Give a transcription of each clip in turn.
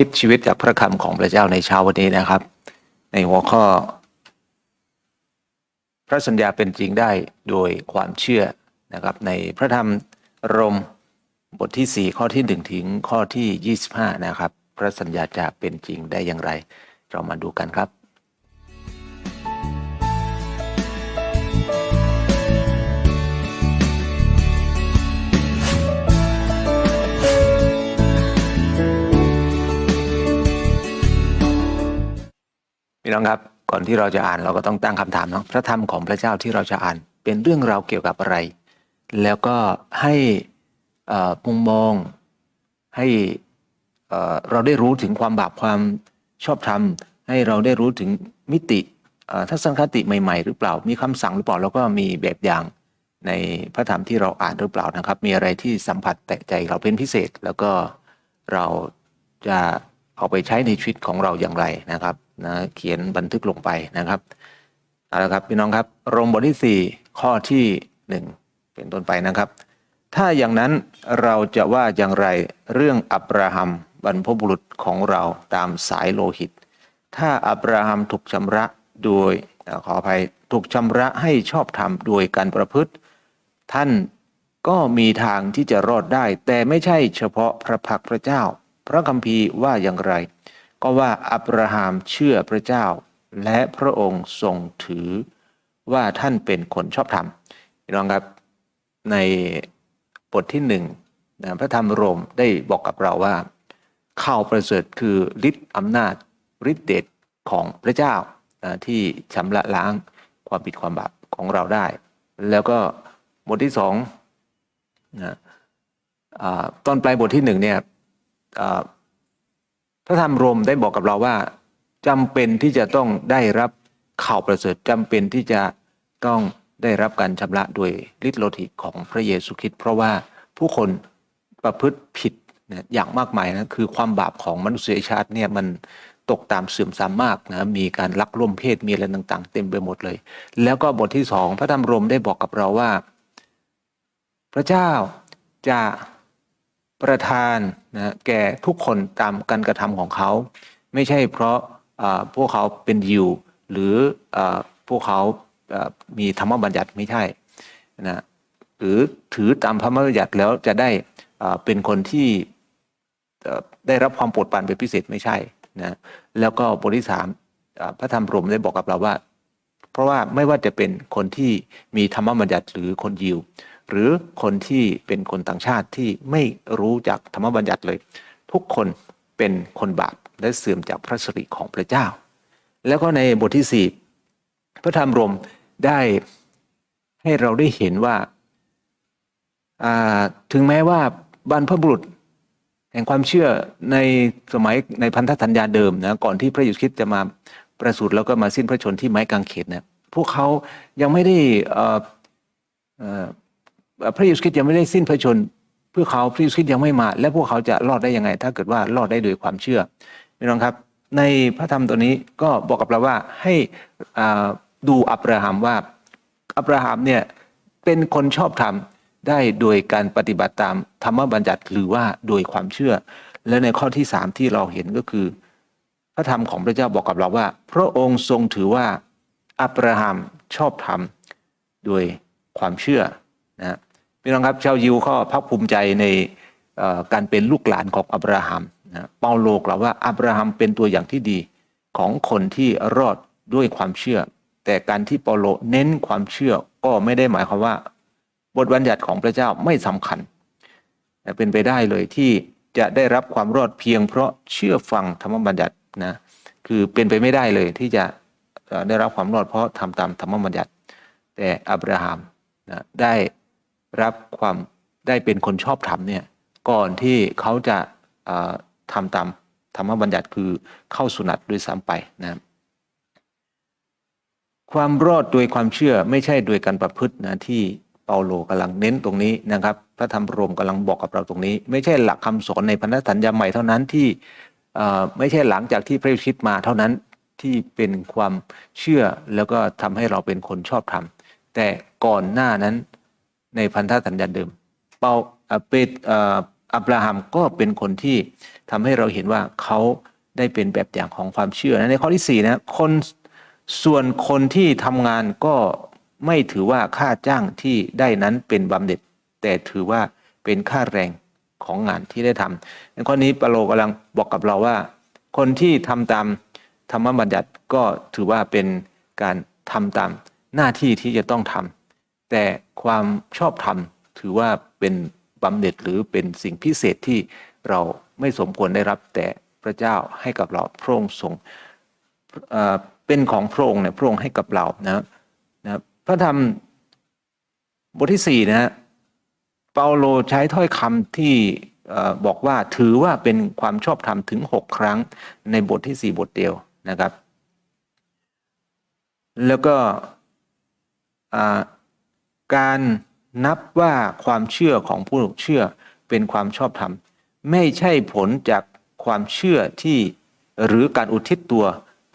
คิดชีวิตจากพระคำของพระเจ้าในเช้าวันนี้นะครับ ในหัวข้อ พระสัญญาเป็นจริงได้โดยความเชื่อนะครับ ในพระธรรมรมบทที่ 4 ข้อที่ 1 ถึงข้อที่ 25 นะครับ พระสัญญาจะเป็นจริงได้อย่างไร เรามาดูกันครับ พี่น้องครับก่อนที่เราจะอ่านเราก็ต้องตั้งคำถามเนาะพระธรรมของพระเจ้าที่เราจะอ่านเป็นเรื่องราวเกี่ยวกับอะไร แล้วก็ให้มุมมองให้เราได้รู้ถึงความบาปความชอบธรรม ให้เราได้รู้ถึงมิติทัศนคติใหม่ ๆ หรือเปล่า มีคำสั่งหรือเปล่าแล้วก็มีแบบอย่างในพระธรรมที่เราอ่านหรือเปล่านะครับ มีอะไรที่สัมผัสแตะใจเราเป็นพิเศษ แล้วก็เราจะ เอาไปใช้ในชีวิตของเราอย่างไรนะครับนะเขียนบันทึกลงไปนะครับเอาละครับพี่น้องครับโรมบทที่ 4 ข้อที่ 1 เป็นต้นไปนะครับ ถ้าอย่างนั้นเราจะว่าอย่างไรเรื่องอับราฮัมบรรพบุรุษของเราตามสายโลหิต ถ้าอับราฮัมถูกชำระโดยขออภัยถูกชำระให้ชอบธรรมโดยการประพฤติ ท่านก็มีทางที่จะรอดได้ แต่ไม่ใช่เฉพาะพระพักตร์พระเจ้า พระคัมภีร์ว่าอย่างไร ก็ว่าอับราฮัมเชื่อพระเจ้า และพระองค์ทรงถือว่าท่านเป็นคนชอบธรรมพี่น้องครับในบทที่หนึ่งนะพระธรรมโรมได้บอกกับเราว่าข่าวประเสริฐคือฤทธิ์อำนาจฤทธิเดชของพระเจ้านะที่ชำระล้างความผิดความบาปของเราได้ แล้วก็บทที่สองนะอตอนปลายบทที่หนึ่งเนี่ย พระธรรมโรมได้บอกกับเราว่าจำเป็นที่จะต้องได้รับข่าวประเสริฐจำเป็นที่จะต้องได้รับการชำระโดยฤทธิ์โลหิตของพระเยซูคริสต์เพราะว่าผู้คนประพฤติผิดนะอย่างมากมายนะคือความบาปของมนุษยชาติเนี่ยมันตกตามเสื่อมทรามมากนะมีการลักล่วมเพศมีอะไรต่าง ๆ เต็มไปหมดเลย แล้วก็บทที่สองพระธรรมโรมได้บอกกับเราว่า พระเจ้าจะ ประทานนะแก่ทุกคนตามการกระทำของเขา ไม่ใช่เพราะพวกเขาเป็นยิวหรือพวกเขามีธรรมบัญญัติไม่ใช่นะหรือถือตามธรรมบัญญัติแล้วจะได้เป็นคนที่ได้รับความโปรดปรานเป็นพิเศษไม่ใช่นะแล้วก็บทที่สามพระธรรมรมได้บอกกับเราว่า เพราะว่าไม่ว่าจะเป็นคนที่มีธรรมบัญญัติหรือคนยิว หรือคนที่เป็นคนต่างชาติที่ไม่รู้จักธรรมบัญญัติเลย ทุกคนเป็นคนบาปและเสื่อมจากพระสิริของพระเจ้า แล้วก็ในบทที่สี่พระธรรมรมได้ให้เราได้เห็นว่าถึงแม้ว่าบรรพบุรุษ แห่งความเชื่อในสมัยในพันธสัญญาเดิมนะก่อนที่พระยซูคริสต์จะมาประสูติแล้วก็มาสิ้นพระชนที่ไม้กางเขนเนี่ยพวกเขายังไม่ได้อ่อ พระเยซูคริสต์ยังไม่ได้สิ้นพระชนเพื่อเขาพระเยซูคริสต์ยังไม่มา และพวกเขาจะรอดได้ยังไง ถ้าเกิดว่ารอดได้โดยความเชื่อพี่น้องครับ ในพระธรรมตัวนี้ก็บอกกับเราว่าให้ดูอับราฮัมว่าอับราฮัมเนี่ยเป็นคนชอบธรรมได้โดยการปฏิบัติตามธรรมบัญญัติหรือว่าโดยความเชื่อ และในข้อที่สามที่เราเห็นก็คือ พระธรรมของพระเจ้าบอกกับเราว่า พระองค์ทรงถือว่าอับราฮัมชอบธรรมโดยความเชื่อนะ พี่น้องครับชาวยิวก็ภาคภูมิใจในการเป็นลูกหลานของอับราฮัมนะเปาโลกล่าวว่าอับราฮัมเป็นตัวอย่างที่ดีของคนที่รอดด้วยความเชื่อ แต่การที่เปาโลเน้นความเชื่อก็ไม่ได้หมายความว่า บทบัญญัติของพระเจ้าไม่สำคัญเป็นไปได้เลยที่จะได้รับความรอดเพียงเพราะเชื่อฟังธรรมบัญญัตินะคือเป็นไปไม่ได้เลยที่จะได้รับความรอดเพราะทำตามธรรมบัญญัติ แต่อับราฮัมนะได้ รับความได้เป็นคนชอบธรรมเนี่ยก่อนที่เขาจะเอ่อทำตามธรรมบัญญัติคือเข้าสุนัตด้วยซ้ำไปนะความรอดโดยความเชื่อไม่ใช่โดยการประพฤตินะที่เปาโลกำลังเน้นตรงนี้นะครับ พระธรรมโรมกำลังบอกกับเราตรงนี้ ไม่ใช่หลักคำสอนในพันธสัญญาใหม่เท่านั้นที่ไม่ใช่หลังจากที่พระเยซูคริสต์มาเท่านั้นที่เป็นความเชื่อแล้วก็ทำให้เราเป็นคนชอบธรรมแต่ก่อนหน้านั้น ในพันธสัญญาเดิม เปาเอ่อเปตอับราฮัมก็เป็นคนที่ทำให้เราเห็นว่าเขาได้เป็นแบบอย่างของความเชื่อนะในข้อที่สี่นะคนส่วนคนที่ทำงานก็ไม่ถือว่าค่าจ้างที่ได้นั้นเป็นบำเหน็จ แต่ถือว่าเป็นค่าแรงของงานที่ได้ทำในข้อนี้เปาโลกำลังบอกกับเราว่า คนที่ทำตามธรรมบัญญัติก็ถือว่าเป็นการทำตามหน้าที่ที่จะต้องทำ แต่ความชอบธรรมถือว่าเป็นบำเหน็จหรือเป็นสิ่งพิเศษที่เราไม่สมควรได้รับแต่พระเจ้าให้กับเราพระองค์ทรงเป็นของพระองค์เนี่ยพระองค์ให้กับเรานะนะพระธรรมบทที่สี่นะฮะเปาโลใช้ถ้อยคำที่บอกว่าถือว่าเป็นความชอบธรรมถึงหกครั้งในบทที่สี่บทเดียวนะครับ แล้วก็อ่า การนับว่าความเชื่อของผู้เชื่อเป็นความชอบธรรม ไม่ใช่ผลจากความเชื่อที่หรือการอุทิศตัว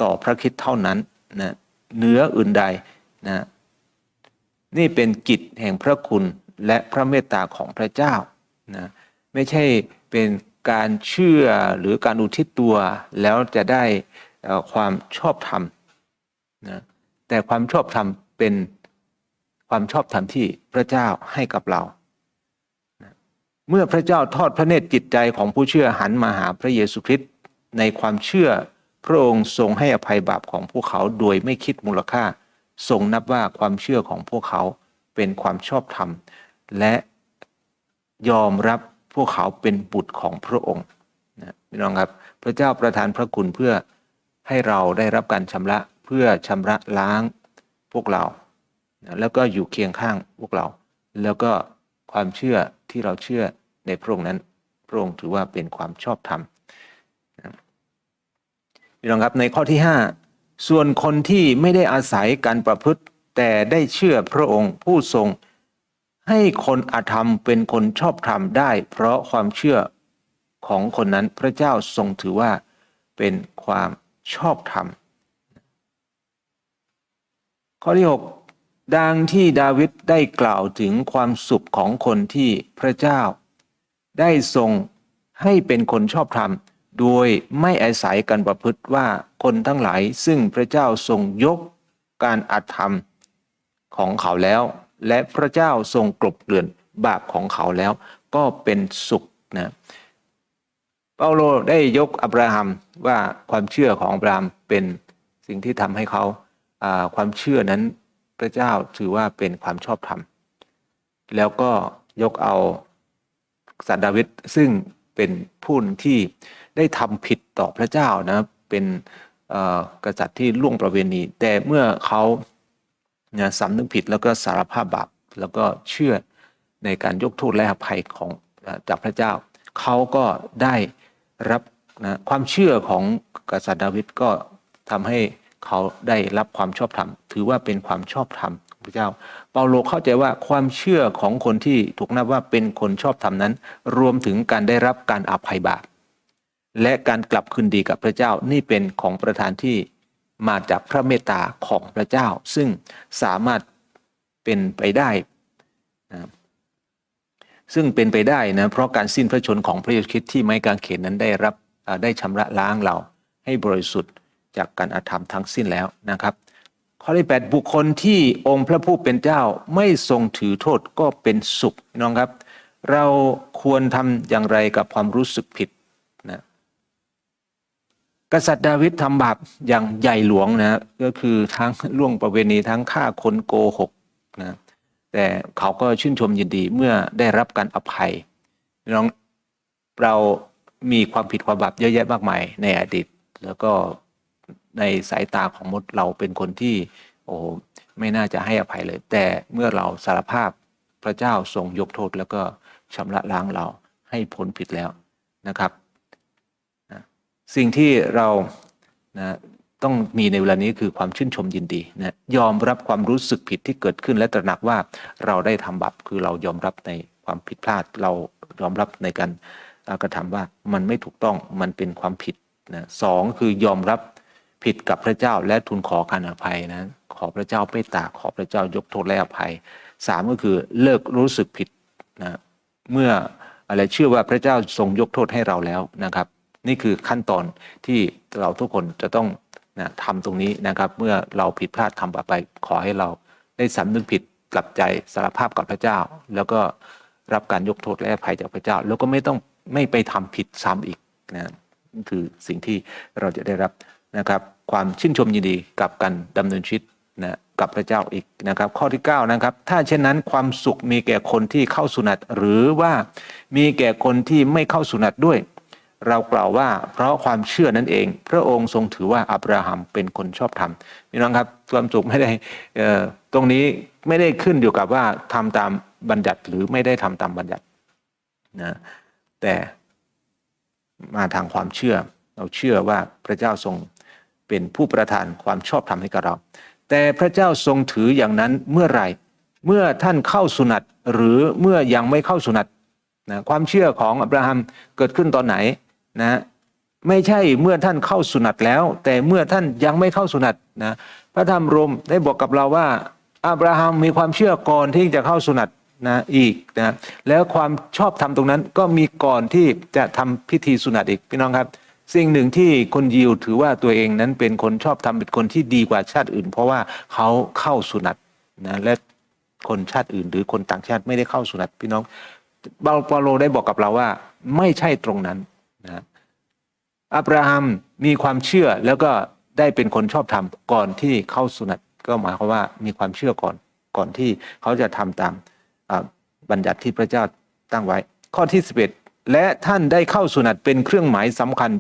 ต่อพระคริสต์เท่านั้นนะเหนืออื่นใดนะนี่เป็นกิจแห่งพระคุณและพระเมตตาของพระเจ้านะไม่ใช่เป็นการเชื่อหรือการอุทิศตัวแล้วจะได้ความชอบธรรมนะแต่ความชอบธรรมเป็น ความชอบธรรมที่พระเจ้าให้กับเรา เมื่อพระเจ้าทอดพระเนตรจิตใจของผู้เชื่อหันมาหาพระเยซูคริสต์ในความเชื่อพระองค์ทรงให้อภัยบาปของพวกเขาโดยไม่คิดมูลค่า ทรงนับว่าความเชื่อของพวกเขาเป็นความชอบธรรม และยอมรับพวกเขาเป็นบุตรของพระองค์นะพี่น้องครับพระเจ้าประทานพระคุณเพื่อให้เราได้รับการชำระเพื่อชำระล้างพวกเรา แล้วก็อยู่เคียงข้างพวกเรา แล้วก็ความเชื่อที่เราเชื่อในพระองค์นั้น พระองค์ถือว่าเป็นความชอบธรรมพี่น้องครับในข้อที่ 5 ส่วนคนที่ไม่ได้อาศัยการประพฤติแต่ได้เชื่อพระองค์ผู้ทรง ให้คนอาธรรมเป็นคนชอบธรรมได้ เพราะความเชื่อของคนนั้นพระเจ้าทรงถือว่าเป็นความชอบธรรม ข้อที่ 6 ดังที่ดาวิดได้กล่าวถึงความสุขของคนที่พระเจ้า ได้ทรงให้เป็นคนชอบธรรม โดยไม่อาศัยการประพฤติว่าคนทั้งหลายซึ่งพระเจ้าทรงยกการอาธรรมของเขาแล้ว และพระเจ้าทรงกลบเกลื่อนบาปของเขาแล้ว ก็เป็นสุขนะเปาโลได้ยกอับราฮัมว่าความเชื่อของอับราฮัมเป็นสิ่งที่ทำให้เขาความเชื่อนั้น ระเจ้าถือว่าเป็นความชอบธรรม แล้วก็ยกเอากษัตดาวิดซึ่งเป็นผู้ที่ได้ทำผิดต่อพระเจ้านะเป็นกษัตริย์ที่ล่วงประเวณี แต่เมื่อเขาเนี่ยสำนึกผิดแล้วก็สารภาพบาปแล้วก็เชื่อในการยกโทษและอภัยของจากพระเจ้า เขาก็ได้รับนะความเชื่อของกษัตริย์ดาวิดก็ทำให้ เขาได้รับความชอบธรรม ถือว่าเป็นความชอบธรรมพระเจ้า เปาโลเข้าใจว่าความเชื่อของคนที่ถูกนับว่าเป็นคนชอบธรรมนั้น รวมถึงการได้รับการอภัยบาปและการกลับคืนดีกับพระเจ้านี่เป็นของประธานที่มาจากพระเมตตาของพระเจ้า ซึ่งสามารถเป็นไปได้นะซึ่งเป็นไปได้นะเพราะการสิ้นพระชนของพระเยซูคริสต์ที่ไม้กางเขนนั้นได้รับได้ชำระล้างเราให้บริสุทธิ์ จากการอาธรรมทั้งสิ้นแล้วนะครับข้อที่8บุคคลที่องค์พระผู้เป็นเจ้าไม่ทรงถือโทษก็เป็นสุขน้องครับ เราควรทำอย่างไรกับความรู้สึกผิดนะกษัตริย์ดาวิดทำบาปอย่างใหญ่หลวงนะก็คือทั้งล่วงประเวณีทั้งฆ่าคนโกหกนะแต่เขาก็ชื่นชมยินดีเมื่อได้รับการอภัยน้องเรามีความผิดความบาปเยอะแยะมากมายในอดีต แล้วก็ ในสายตาของมดเราเป็นคนที่ โอ้ไม่น่าจะให้อภัยเลย แต่เมื่อเราสารภาพพระเจ้าทรงยกโทษแล้วก็ชำระล้างเราให้พ้นผิดแล้วนะครับนะสิ่งที่เรานะต้องมีในเวลานี้คือความชื่นชมยินดีนะยอมรับความรู้สึกผิดที่เกิดขึ้นและตระหนักว่าเราได้ทำบาปคือเรายอมรับในความผิดพลาด เรายอมรับในการกระทำว่ามันไม่ถูกต้องมันเป็นความผิดนะสองคือยอมรับ ผิดกับพระเจ้าและทูลขอการอภัยนะ ขอพระเจ้าเมตตาขอพระเจ้ายกโทษและอภัยสามก็คือเลิกรู้สึกผิดนะเมื่ออะไรเชื่อว่าพระเจ้าทรงยกโทษให้เราแล้วนะครับ นี่คือขั้นตอนที่เราทุกคนจะต้องนะทำตรงนี้นะครับ เมื่อเราผิดพลาดทำบาปไปขอให้เราได้สำนึกผิดกลับใจสารภาพกับพระเจ้า แล้วก็รับการยกโทษและอภัยจากพระเจ้า แล้วก็ไม่ต้องไม่ไปทำผิดซ้ำอีกนะคือสิ่งที่เราจะได้รับนะครับ ความชื่นชมยินดีกับการดำเนินชีวิตนะกับพระเจ้าอีกนะครับ ข้อที่9นะครับถ้าเช่นนั้นความสุขมีแก่คนที่เข้าสุนัตหรือว่ามีแก่คนที่ไม่เข้าสุนัตด้วย เรากล่าวว่าเพราะความเชื่อนั่นเอง พระองค์ทรงถือว่าอับราฮัมเป็นคนชอบธรรมพี่น้องครับความสุขไม่ได้เอ่อตรงนี้ไม่ได้ขึ้นอยู่กับว่าทำตามบัญญัติหรือไม่ได้ทำตามบัญญัตินะแต่มาทางความเชื่อ เราเชื่อว่าพระเจ้าทรง เป็นผู้ประทานความชอบธรรมให้กับเรา แต่พระเจ้าทรงถืออย่างนั้นเมื่อไหร่เมื่อท่านเข้าสุนัตหรือเมื่อยังไม่เข้าสุนัตนะความเชื่อของอับราฮัมเกิดขึ้นตอนไหนนะไม่ใช่เมื่อท่านเข้าสุนัตแล้ว แต่เมื่อท่านยังไม่เข้าสุนัตนะพระธรรมรมได้บอกกับเราว่าอับราฮัมมีความเชื่อก่อนที่จะเข้าสุนัตนะอีกนะแล้วความชอบธรรมตรงนั้นก็มีก่อนที่จะทำพิธีสุนัตอีกพี่น้องครับ สิ่งหนึ่งที่คนยิวถือว่าตัวเองนั้นเป็นคนชอบธรรมเป็นคนที่ดีกว่าชาติอื่น เพราะว่าเขาเข้าสุนัตนะและคนชาติอื่น หรือคนต่างชาติไม่ได้เข้าสุนัตพี่น้องเปาโลได้บอกกับเราว่า ไม่ใช่ตรงนั้นนะอับราฮัมมีความเชื่อแล้วก็ได้เป็นคนชอบธรรมก่อนที่เข้าสุนัตก็หมายความว่ามีความเชื่อก่อนก่อนที่เขาจะทำตามบัญญัติที่พระเจ้าตั้งไว้ ข้อที่11 และท่านได้เข้าสุนัตเป็นเครื่องหมายสำคัญ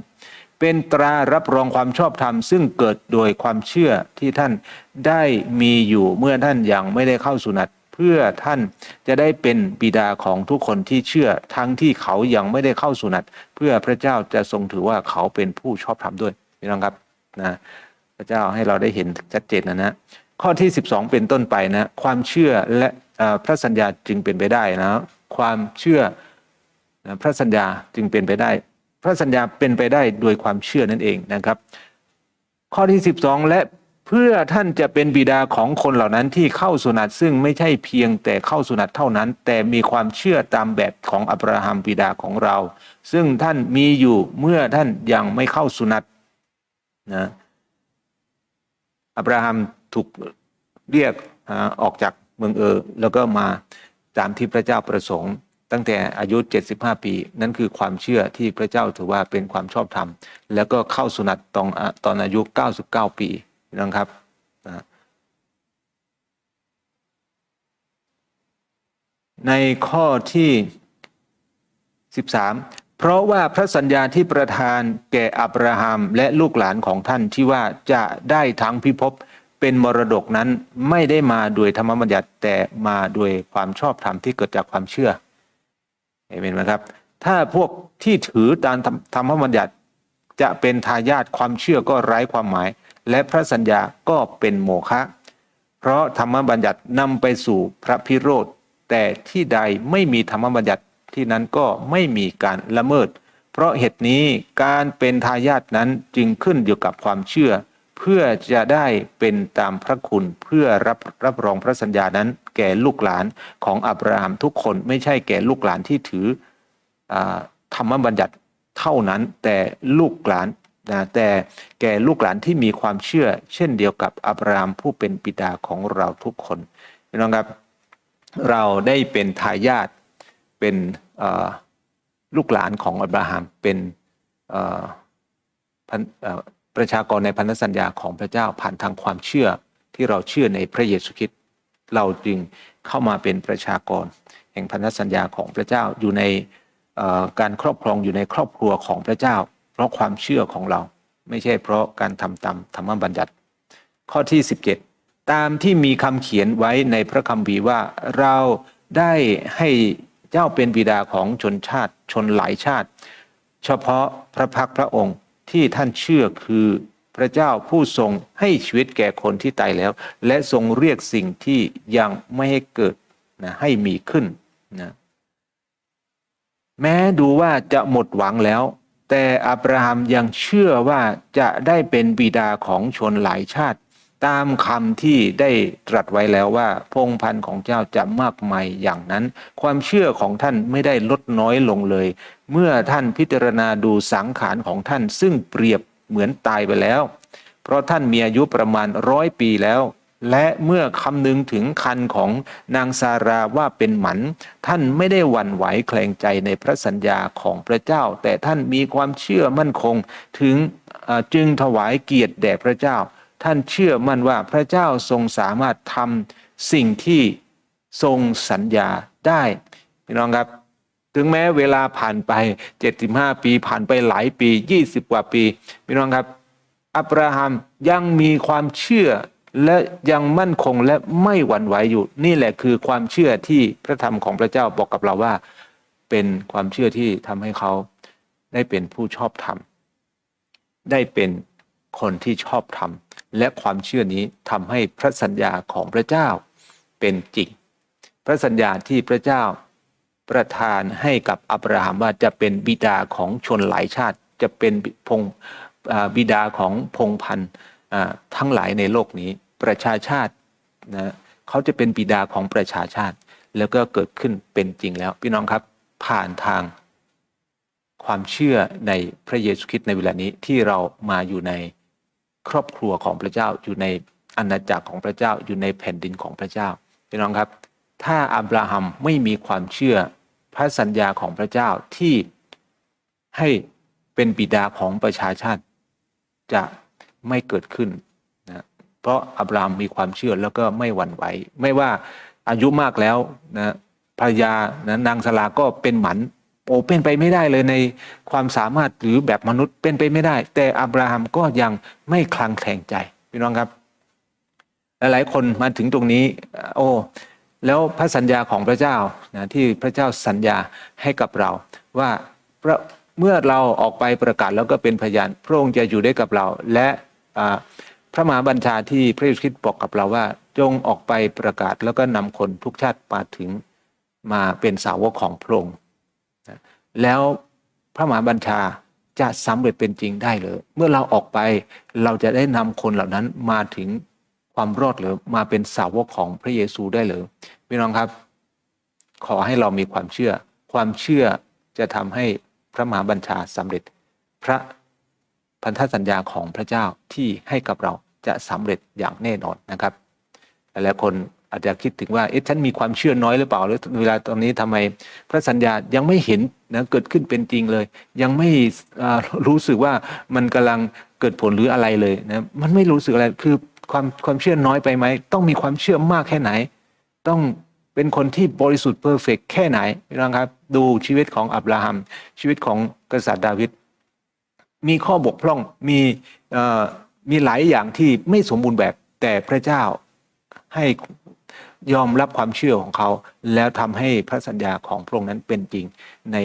เป็นตรารับรองความชอบธรรม ซึ่งเกิดโดยความเชื่อที่ท่านได้มีอยู่เมื่อท่านยังไม่ได้เข้าสุนัตเพื่อท่านจะได้เป็นบิดาของทุกคนที่เชื่อทั้งที่เขายังไม่ได้เข้าสุนัตเพื่อพระเจ้าจะทรงถือว่าเขาเป็นผู้ชอบธรรมด้วยพี่น้องครับนะพระเจ้าให้เราได้เห็นชัดเจนนะนะข้อที่ 12 เป็นต้นไปนะ ความเชื่อและพระสัญญาจึงเป็นไปได้นะ ความเชื่อ นะพระสัญญาจึงเป็นไปได้ พระสัญญาเป็นไปได้โดยความเชื่อนั่นเองนะครับ ข้อที่ 12 และเพื่อท่านจะเป็นบิดาของคนเหล่านั้นที่เข้าสุนัตซึ่งไม่ใช่เพียงแต่เข้าสุนัตเท่านั้น แต่มีความเชื่อตามแบบของอับราฮัมบิดาของเรา ซึ่งท่านมีอยู่เมื่อท่านยังไม่เข้าสุนัตนะอับราฮัมถูกเรียกอ่าออกจากเมืองเออแล้วก็มาตามที่พระเจ้าประสงค์ ตั้งแต่อายุ 75 ปี นั่นคือความเชื่อที่พระเจ้าถือว่าเป็นความชอบธรรม แล้วก็เข้าสุนัตตอนตอนอายุ 99 ปีนะครับนะในข้อที่ 13 เพราะว่าพระสัญญาที่ประทานแก่อับราฮัมและลูกหลานของท่านที่ว่าจะได้ทั้งพิภพเป็นมรดกนั้นไม่ได้มาโดยธรรมบัญญัติแต่มาโดยความชอบธรรมที่เกิดจากความเชื่อ เห็นไหมครับ ถ้าพวกที่ถือตามธรรมบัญญัติจะเป็นทายาทความเชื่อก็ไร้ความหมาย และพระสัญญาก็เป็นโมฆะเพราะธรรมบัญญัตินำไปสู่พระพิโรธแต่ที่ใดไม่มีธรรมบัญญัติที่นั้นก็ไม่มีการละเมิด เพราะเหตุนี้การเป็นทายาทนั้นจึงขึ้นอยู่กับความเชื่อ เพื่อจะได้เป็นตามพระคุณเพื่อรับรับรองพระสัญญานั้น แก่ลูกหลานของอับราฮัมทุกคนไม่ใช่แก่ลูกหลานที่ถืออธรรมบัญญัติเท่านั้นแต่ลูกหลานนะแต่แก่ลูกหลานที่มีความเชื่อ เช่นเดียวกับอับราฮัมผู้เป็นบิดาของเราทุกคนพี่น้องครับเราได้เป็นทายาทเป็นลูกหลานของอับราฮัมเป็น ประชากรในพันธสัญญาของพระเจ้าผ่านทางความเชื่อที่เราเชื่อในพระเยซูคริสต์เราจึงเข้ามาเป็นประชากร แห่งพันธสัญญาของพระเจ้าอยู่ในการครอบครองอยู่ในครอบครัวของพระเจ้า เพราะความเชื่อของเราไม่ใช่เพราะการทำตามธรรมบัญญัติ ข้อที่ 17 ตามที่มีคำเขียนไว้ในพระคัมภีร์ว่าเราได้ให้เจ้าเป็นบิดาของชนชาติชนหลายชาติ เฉพาะพระพักพระองค์ ที่ท่านเชื่อคือพระเจ้าผู้ทรงให้ชีวิตแก่คนที่ตายแล้ว และทรงเรียกสิ่งที่ยังไม่ให้เกิดนะให้มีขึ้นนะแม้ดูว่าจะหมดหวังแล้ว แต่อับราฮัมยังเชื่อว่าจะได้เป็นบิดาของชนหลายชาติ ตามคำที่ได้ตรัสไว้แล้วว่าพงพันธ์ของเจ้าจะมากมายอย่างนั้น ความเชื่อของท่านไม่ได้ลดน้อยลงเลย เมื่อท่านพิจารณาดูสังขารของท่าน ซึ่งเปรียบเหมือนตายไปแล้ว เพราะท่านมีอายุประมาณร้อยปีแล้ว และเมื่อคำนึงถึงคันของนางซาราว่าเป็นหมัน ท่านไม่ได้หวั่นไหวแคลงใจในพระสัญญาของพระเจ้า แต่ท่านมีความเชื่อมั่นคงถึงจึงถวายเกียรติแด่พระเจ้า ท่านเชื่อมั่นว่าพระเจ้าทรงสามารถทำสิ่งที่ทรงสัญญาได้พี่น้องครับ ถึงแม้เวลาผ่านไป 75 ปีผ่านไปหลายปี 20 กว่าปีพี่น้องครับ อับราฮัมยังมีความเชื่อและยังมั่นคงและไม่หวั่นไหวอยู่ นี่แหละคือความเชื่อที่พระธรรมของพระเจ้าบอกกับเราว่า เป็นความเชื่อที่ทำให้เขาได้เป็นผู้ชอบธรรม ได้เป็นคนที่ชอบธรรม และความเชื่อนี้ทำให้พระสัญญาของพระเจ้าเป็นจริง พระสัญญาที่พระเจ้า ประทานให้กับอับราฮัมว่าจะเป็นบิดาของชนหลายชาติ จะเป็นพงบิดาของพงพันธ์ทั้งหลายในโลกนี้ ประชาชาตินะเขาจะเป็นบิดาของประชาชาติ แล้วก็เกิดขึ้นเป็นจริงแล้ว พี่น้องครับผ่านทางความเชื่อในพระเยซูคริสต์ในเวลานี้ที่เรามาอยู่ในครอบครัวของพระเจ้าอยู่ในอาณาจักรของพระเจ้าอยู่ในแผ่นดินของพระเจ้าพี่น้องครับ ถ้าอับราฮัมไม่มีความเชื่อพระสัญญาของพระเจ้าที่ให้เป็นบิดาของประชาชาติจะไม่เกิดขึ้นนะเพราะอับราฮัมมีความเชื่อแล้วก็ไม่หวั่นไหวไม่ว่าอายุมากแล้วนะภรรยานะนางสลาก็เป็นหมันโอ้เป็นไปไม่ได้เลยในความสามารถหรือแบบมนุษย์เป็นไปไม่ได้ แต่อับราฮัมก็ยังไม่คลางแคลงใจพี่น้องครับ หลายๆคนมาถึงตรงนี้ โอ้ แล้วพระสัญญาของพระเจ้านะที่พระเจ้าสัญญาให้กับเรา ว่าพระเมื่อเราออกไปประกาศแล้วก็เป็นพยานพระองค์จะอยู่ได้กับเรา และพระมหาบัญชาที่พระเยซูคริสต์บอกกับเราว่า จงออกไปประกาศแล้วก็นำคนทุกชาติมาถึงมาเป็นสาวกของพระองค์นะแล้วพระมหาบัญชาจะสำเร็จเป็นจริงได้เลยเมื่อเราออกไปเราจะได้นำคนเหล่านั้นมาถึงความรอดหรือมาเป็นสาวกของพระเยซูได้เลย พี่น้องครับ ขอให้เรามีความเชื่อ ความเชื่อจะทำให้พระมหาบัญชาสำเร็จ พระพันธสัญญาของพระเจ้าที่ให้กับเราจะสำเร็จอย่างแน่นอนนะครับหลายๆคนอาจจะคิดถึงว่าเอ๊ะฉันมีความเชื่อน้อยหรือเปล่าหรือเวลาตอนนี้ทำไมพระสัญญายังไม่เห็นนะเกิดขึ้นเป็นจริงเลย ยังไม่อ่ารู้สึกว่ามันกำลังเกิดผลหรืออะไรเลยนะมันไม่รู้สึกอะไรคือความความเชื่อน้อยไปไหมต้องมีความเชื่อมากแค่ไหน ต้อง เป็นคนที่บริสุทธิ์เพอร์เฟกแค่ไหนพี่น้องครับ ดูชีวิตของอับราฮัม ชีวิตของกษัตริย์ดาวิดมีข้อบกพร่องมีมีหลายอย่างที่ไม่สมบูรณ์แบบแต่พระเจ้าให้ยอมรับความเชื่อของเขา แล้วทำให้พระสัญญาของพระองค์นั้นเป็นจริงใน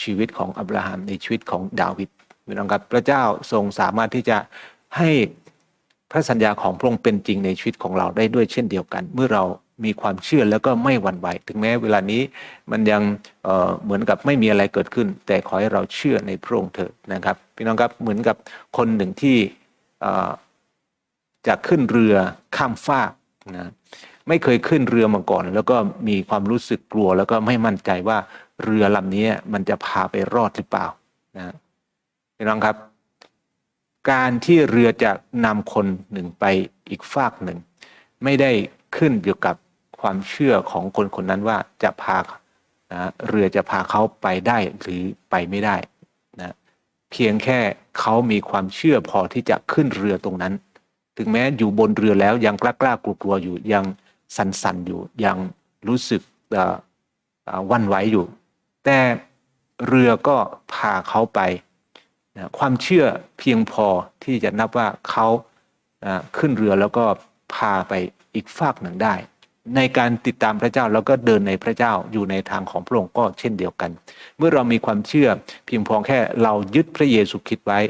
ชีวิตของอับราฮัมในชีวิตของดาวิดพี่น้องครับพระเจ้าทรงสามารถที่จะให้พระสัญญาของพระองค์เป็นจริงในชีวิตของเราได้ด้วยเช่นเดียวกัน เมื่อเรา มีความเชื่อแล้วก็ไม่หวั่นไหว ถึงแม้เวลานี้มันยังเเหมือนกับไม่มีอะไรเกิดขึ้น แต่ขอให้เราเชื่อในพระองค์เถอะนะครับพี่น้องครับเหมือนกับคนหนึ่งที่จะขึ้นเรือข้ามฟากนะไม่เคยขึ้นเรือมาก่อน แล้วก็มีความรู้สึกกลัว แล้วก็ไม่มั่นใจว่าเรือลำนี้มันจะพาไปรอดหรือเปล่านะพี่น้องครับ การที่เรือจะนำคนหนึ่งไปอีกฟากหนึ่ง ไม่ได้ขึ้นอยู่กับ ความเชื่อของคนคนนั้นว่าจะพานะเรือจะพาเขาไปได้หรือไปไม่ได้นะเพียงแค่เขามีความเชื่อพอที่จะขึ้นเรือตรงนั้น ถึงแม้อยู่บนเรือแล้วยังกล้ากล้ากลัวกลัวอยู่ยังสันสันๆอยู่ยังรู้สึกวันไหวอยู่ แต่เรือก็พาเขาไปนะความเชื่อเพียงพอที่จะนับว่าเขาอ่าขึ้นเรือแล้วก็พาไปอีกฝากหนึ่งได้ ในการติดตามพระเจ้าแล้วก็เดินในพระเจ้าอยู่ในทางของพระองค์ก็เช่นเดียวกัน เมื่อเรามีความเชื่อเพียงพอแค่เรายึดพระเยซูคริสต์ไว้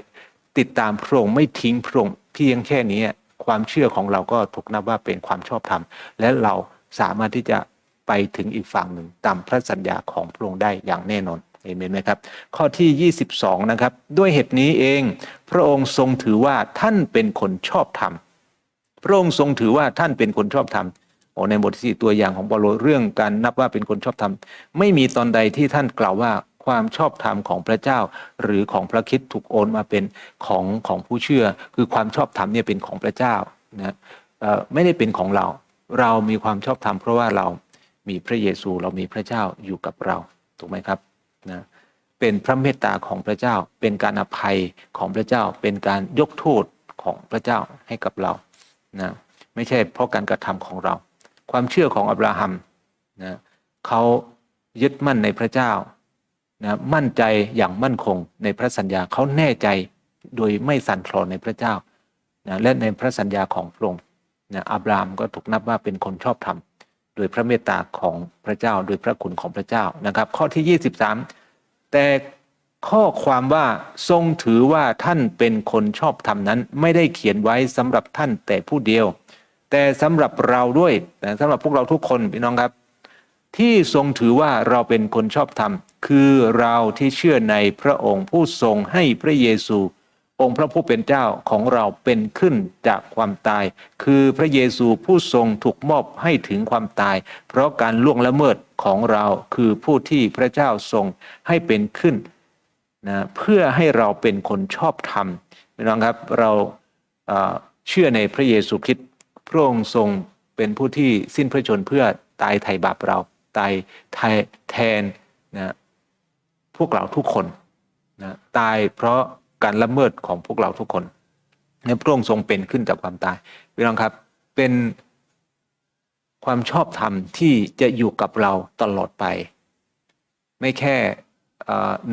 ติดตามพระองค์ไม่ทิ้งพระองค์เพียงแค่นี้ความเชื่อของเราก็ถูกนับว่าเป็นความชอบธรรม และเราสามารถที่จะไปถึงอีกฝั่งหนึ่งตามพระสัญญาของพระองค์ได้อย่างแน่นอนเอเมนไหมครับ ข้อที่ 22 นะครับ ด้วยเหตุนี้เอง พระองค์ทรงถือว่าท่านเป็นคนชอบธรรม พระองค์ทรงถือว่าท่านเป็นคนชอบธรรม โอ้ในบทที่ตัวอย่างของเปาโลเรื่องการนับว่าเป็นคนชอบธรรม ไม่มีตอนใดที่ท่านกล่าวว่าความชอบธรรมของพระเจ้า หรือของพระคิดถูกโอนมาเป็นของของผู้เชื่อ คือความชอบธรรมเนี่ยเป็นของพระเจ้านะไม่ได้เป็นของเรา เรามีความชอบธรรมเพราะว่าเรามีพระเยซูเรามีพระเจ้าอยู่กับเราถูกไหมครับนะเป็นพระเมตตาของพระเจ้า เป็นการอภัยของพระเจ้า เป็นการยกโทษของพระเจ้าให้กับเรานะไม่ใช่เพราะการกระทำของเรา ความเชื่อของอับราฮัมนะเขายึดมั่นในพระเจ้านะมั่นใจอย่างมั่นคงในพระสัญญาเขาแน่ใจโดยไม่สั่นคลอนในพระเจ้านะและในพระสัญญาของพระองค์นะอับราฮัมก็ถูกนับว่าเป็นคนชอบธรรมโดยพระเมตตาของพระเจ้าโดยพระคุณของพระเจ้านะครับ ข้อที่ 23 แต่ข้อความว่าทรงถือว่าท่านเป็นคนชอบธรรมนั้น ไม่ได้เขียนไว้สำหรับท่านแต่ผู้เดียว แต่สำหรับเราด้วยนะสำหรับพวกเราทุกคนพี่น้องครับ ที่ทรงถือว่าเราเป็นคนชอบธรรม คือเราที่เชื่อในพระองค์ผู้ทรงให้พระเยซู องค์พระผู้เป็นเจ้าของเราเป็นขึ้นจากความตาย คือพระเยซูผู้ทรงถูกมอบให้ถึงความตาย เพราะการล่วงละเมิดของเราคือผู้ที่พระเจ้าทรงให้เป็นขึ้นนะเพื่อให้เราเป็นคนชอบธรรมพี่น้องครับเราเชื่อในพระเยซูคริสต์ ระองค์ทรงเป็นผู้ที่สิ้นพระชนเพื่อตายไถ่บาปเราตายไถ่แทนนะพวกเราทุกคนนะตายเพราะการละเมิดของพวกเราทุกคนเนี่ยพระองค์ทรงเป็นขึ้นจากความตายพี่น้องครับเป็นความชอบธรรมที่จะอยู่กับเราตลอดไป ไม่แค่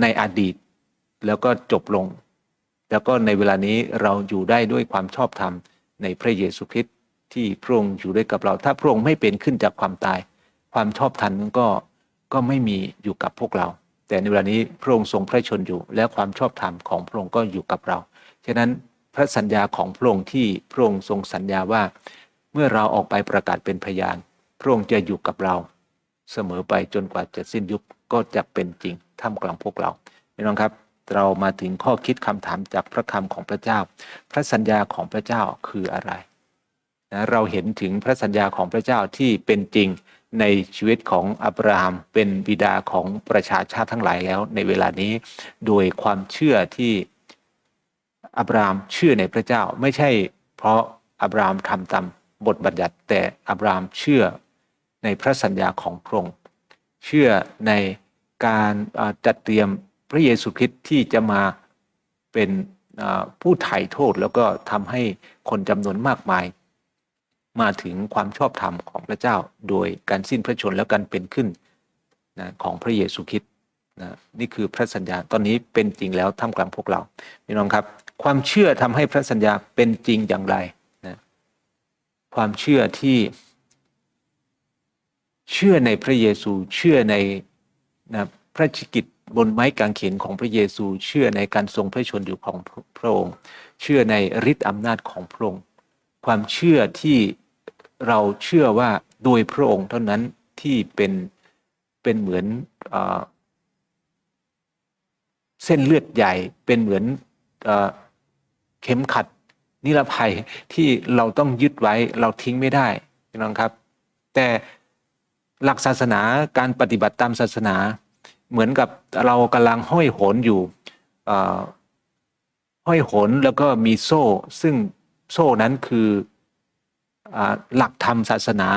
ในอดีตแล้วก็จบลง แล้วก็ในเวลานี้เราอยู่ได้ด้วยความชอบธรรมในพระเยซูคริสต์ ที่พระองค์อยู่ด้วยกับเรา ถ้าพระองค์ไม่เป็นขึ้นจากความตาย ความชอบธรรมก็ก็ไม่มีอยู่กับพวกเรา แต่ในเวลานี้พระองค์ทรงพระชนอยู่ และความชอบธรรมของพระองค์ก็อยู่กับเรา ฉะนั้นพระสัญญาของพระองค์ที่พระองค์ทรงสัญญาว่า เมื่อเราออกไปประกาศเป็นพยาน พระองค์จะอยู่กับเรา เสมอไปจนกว่าจะสิ้นยุคก็จะเป็นจริงท่ามกลางพวกเราพี่น้องครับเรามาถึงข้อคิดคำถามจากพระคำของพระเจ้า พระสัญญาของพระเจ้าคืออะไร นะเราเห็นถึงพระสัญญาของพระเจ้าที่เป็นจริงในชีวิตของอับราฮัมเป็นบิดาของประชาชาติทั้งหลายแล้ว ในเวลานี้โดยความเชื่อที่อับราฮัมเชื่อในพระเจ้าไม่ใช่ เพราะอับราฮัมทำตามบทบัญญัติ แต่อับราฮัมเชื่อในพระสัญญาของพระองค์เชื่อในการจัดเตรียมพระเยซูคริสต์ที่จะมาเป็นผู้ไถ่โทษแล้วก็ทำให้คนจำนวนมากมาย มาถึงความชอบธรรมของพระเจ้า โดยการสิ้นพระชนแล้วการเป็นขึ้นนะของพระเยซูคริสต์นะนี่คือพระสัญญาตอนนี้เป็นจริงแล้วท่ามกลางพวกเราพี่น้องครับ ความเชื่อทำให้พระสัญญาเป็นจริงอย่างไรนะความเชื่อที่เชื่อในพระเยซูเชื่อในนะพระชิกิจบนไม้กางเขนของพระเยซู เชื่อในการทรงพระชนอยู่ของพระองค์ เชื่อในฤทธิ์อำนาจของพระองค์ ความเชื่อที่ เราเชื่อว่าโดยพระองค์เท่านั้นที่เป็นเป็นเหมือนเอเส้นเลือดใหญ่เป็นเหมือนเอเข็มขัดนิรภัยที่เราต้องยึดไว้เราทิ้งไม่ได้พี่น้องครับ แต่หลักศาสนาการปฏิบัติตามศาสนาเหมือนกับเรากำลังห้อยโหนอยู่ห้อยโหนแล้วก็มีโซ่ ซึ่งโซ่นั้นคือ หลักธรรมศาสนา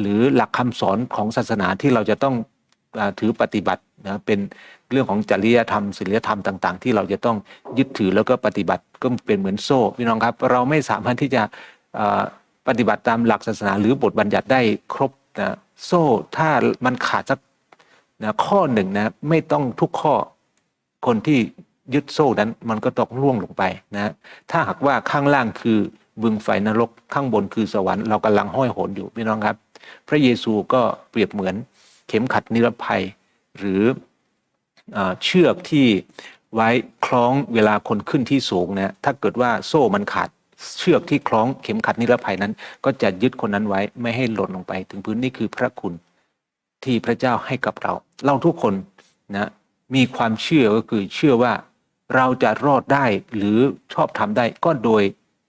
หรือหลักคำสอนของศาสนาที่เราจะต้องถือปฏิบัตินะเป็นเรื่องของจริยธรรมศีลธรรมต่าง ๆ ที่เราจะต้องยึดถือแล้วก็ปฏิบัติก็เป็นเหมือนโซ่พี่น้องครับ เราไม่สามารถที่จะปฏิบัติตามหลักศาสนา หรือบทบัญญัติได้ครบนะโซ่ถ้ามันขาดสักนะข้อหนึ่งนะไม่ต้องทุกข้อคนที่ยึดโซ่นั้นมันก็ต้องล่วงลงไปนะถ้าหากว่าข้างล่างคือ บึงไฟนรกข้างบนคือสวรรค์เรากำลังห้อยโหนอยู่พี่น้องครับ พระเยซูก็เปรียบเหมือนเข็มขัดนิรภัย หรืออเชือกที่ไว้คล้องเวลาคนขึ้นที่สูงนะถ้าเกิดว่าโซ่มันขาดเชือกที่คล้องเข็มขัดนิรภัยนั้น ก็จะยึดคนนั้นไว้ไม่ให้หล่นลงไป ถึงพื้นนี่คือพระคุณที่พระเจ้าให้กับเรา เราทุกคนนะมีความเชื่อก็คือเชื่อว่าเราจะรอดได้หรือชอบทำได้ก็โดย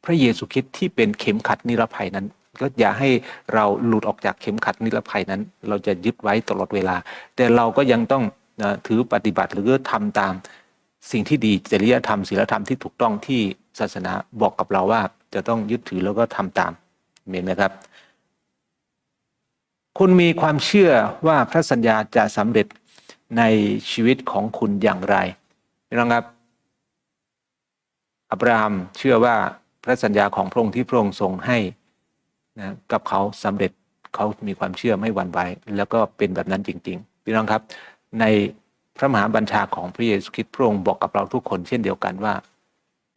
พระเยซูคริสต์ที่เป็นเข็มขัดนิรภัยนั้น ก็อย่าให้เราหลุดออกจากเข็มขัดนิรภัยนั้น เราจะยึดไว้ตลอดเวลา แต่เราก็ยังต้องถือปฏิบัติหรือทำตามสิ่งที่ดีจริยธรรมศีลธรรมที่ถูกต้องที่ศาสนาบอกกับเราว่าจะต้องยึดถือแล้วก็ทำตามเห็นไหมครับ คุณมีความเชื่อว่าพระสัญญาจะสำเร็จในชีวิตของคุณอย่างไรน้ครับอับราฮัมเชื่อว่า ระสัญญาของพระองค์ที่พระองค์ทรงให้นะกับเขาสำเร็จเขามีความเชื่อไม่หวั่นไหวแล้วก็เป็นแบบนั้นจริงๆพี่น้องครับ ในพระมหาบัญชาของพระเยซูคริสต์พระองค์บอกกับเราทุกคนเช่นเดียวกันว่า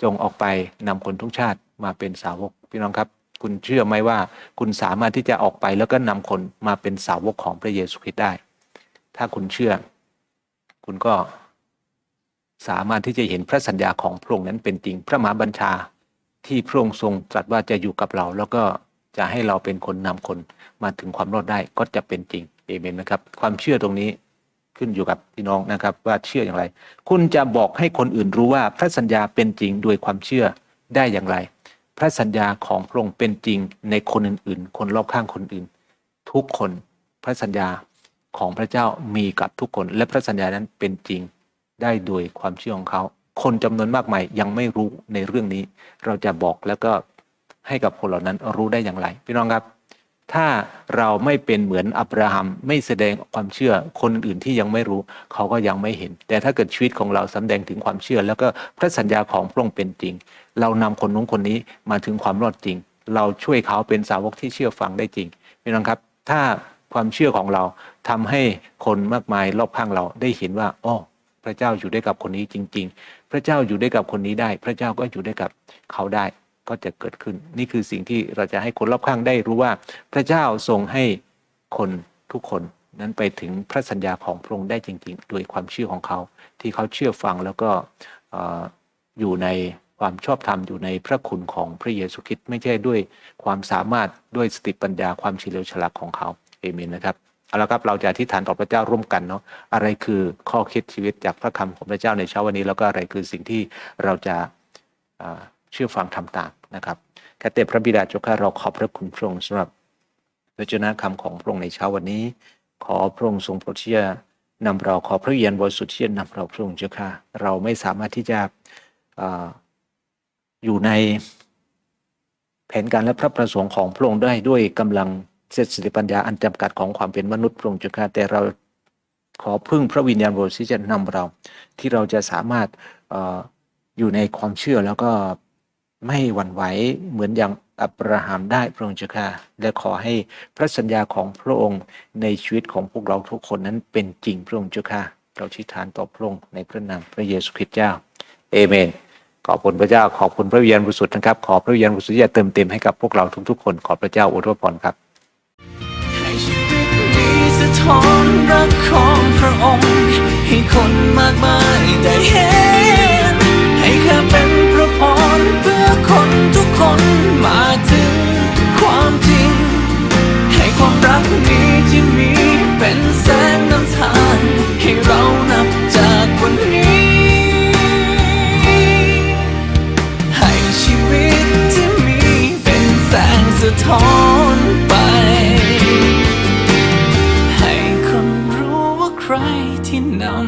จงออกไปนำคนทุกชาติมาเป็นสาวกพี่น้องครับ คุณเชื่อไหมว่าคุณสามารถที่จะออกไปแล้วก็นำคนมาเป็นสาวกของพระเยซูคริสต์ได้ ถ้าคุณเชื่อ คุณก็สามารถที่จะเห็นพระสัญญาของพระองค์นั้นเป็นจริง พระมหาบัญชา ที่พระองค์ทรงตรัสว่าจะอยู่กับเรา แล้วก็จะให้เราเป็นคนนำคนมาถึงความรอดได้ก็จะเป็นจริงเอเมนนะครับ ความเชื่อตรงนี้ขึ้นอยู่กับพี่น้องนะครับ ว่าเชื่ออย่างไร คุณจะบอกให้คนอื่นรู้ว่าพระสัญญาเป็นจริงด้วยความเชื่อได้อย่างไร พระสัญญาของพระองค์เป็นจริงในคนอื่นๆ คนรอบข้างคนอื่น ทุกคนพระสัญญาของพระเจ้ามีกับทุกคน และพระสัญญานั้นเป็นจริงได้โดยความเชื่อของเขา คนจำนวนมากมายยังไม่รู้ในเรื่องนี้ เราจะบอกแล้วก็ให้กับคนเหล่านั้นรู้ได้อย่างไร พี่น้องครับ ถ้าเราไม่เป็นเหมือนอับราฮัมไม่แสดงความเชื่อคนอื่นที่ยังไม่รู้ เขาก็ยังไม่เห็น แต่ถ้าเกิดชีวิตของเราสำแดงถึงความเชื่อ แล้วก็พระสัญญาของพระองค์เป็นจริง เรานำคนนู้นคนนี้มาถึงความรอดจริง เราช่วยเขาเป็นสาวกที่เชื่อฟังได้จริงพี่น้องครับ ถ้าความเชื่อของเราทำให้คนมากมายรอบข้างเราได้เห็นว่าอ้อพระเจ้าอยู่ด้วยกับคนนี้จริง ๆ พระเจ้าอยู่ด้วยกับคนนี้ได้ พระเจ้าก็อยู่ด้วยกับเขาได้ก็จะเกิดขึ้น นี่คือสิ่งที่เราจะให้คนรอบข้างได้รู้ว่า พระเจ้าทรงให้คนทุกคนนั้นไปถึงพระสัญญาของพระองค์ได้จริงๆ โดยความเชื่อของเขา ที่เขาเชื่อฟังแล้วก็เอ่ออยู่ในความชอบธรรมอยู่ในพระคุณของพระเยซูคริสต์ไม่ใช่ด้วยความสามารถด้วยสติปัญญาความเฉลียวฉลาดของเขาเอเมนนะครับ เอาละครับเราจะอธิษฐานต่อพระเจ้าร่วมกันเนาะอะไรคือข้อคิดชีวิตจากพระคำของพระเจ้าในเช้าวันนี้ แล้วก็อะไรคือสิ่งที่เราจะเชื่อฟังทำตามนะครับข้าแต่พระบิดาเจ้าข้าเราขอบพระคุณพระองค์สำหรับพระเจ้าคำของพระองค์ในเช้าวันนี้ ขอพระองค์ทรงโปรดที่จะนำเราขอพระเยนบริสุทธิ์ที่จะนำเราพระองค์เจ้าข้าเราไม่สามารถที่จะอ่าอยู่ในแผนการและพระประสงค์ของพระองค์ได้ด้วยกำลัง เสร็จสติปัญญาอันจำกัดของความเป็นมนุษย์พระองค์เจ้าข้าแต่เราขอพึ่งพระวิญญาณบริสุทธิ์ที่จะนำเรา ที่เราจะสามารถอออยู่ในความเชื่อแล้วก็ไม่หวั่นไหวเหมือนอย่างอับราฮัมได้พระองค์เจ้าข้าและขอให้พระสัญญาของพระองค์ในชีวิตของพวกเราทุกคนนั้นเป็นจริงพระองค์เจ้าข้าเราชิฐานต่อพระองค์ในพระนามพระเยซูคริสต์เจ้าเอเมนขอบคุณพระเจ้าขอบคุณพระวิญญาณบริสุทธิ์นะครับขอพระวิญญาณบริสุทธิ์จะเติมเต็มให้กับพวกเราทุกๆคนขอพระเจ้าอวยพรครับ ท้อนรักของพระองค์ ให้คนมากมายได้เห็น ให้ข้าเป็นพระพรเพื่อคนทุกคนมาถึงความจริง ให้ความรักนี้ที่มีเป็นแสงนำทาง ให้เรานับจากวันนี้ให้ชีวิตที่มีเป็นแสงสะท้อนไป ใครที่นำข้า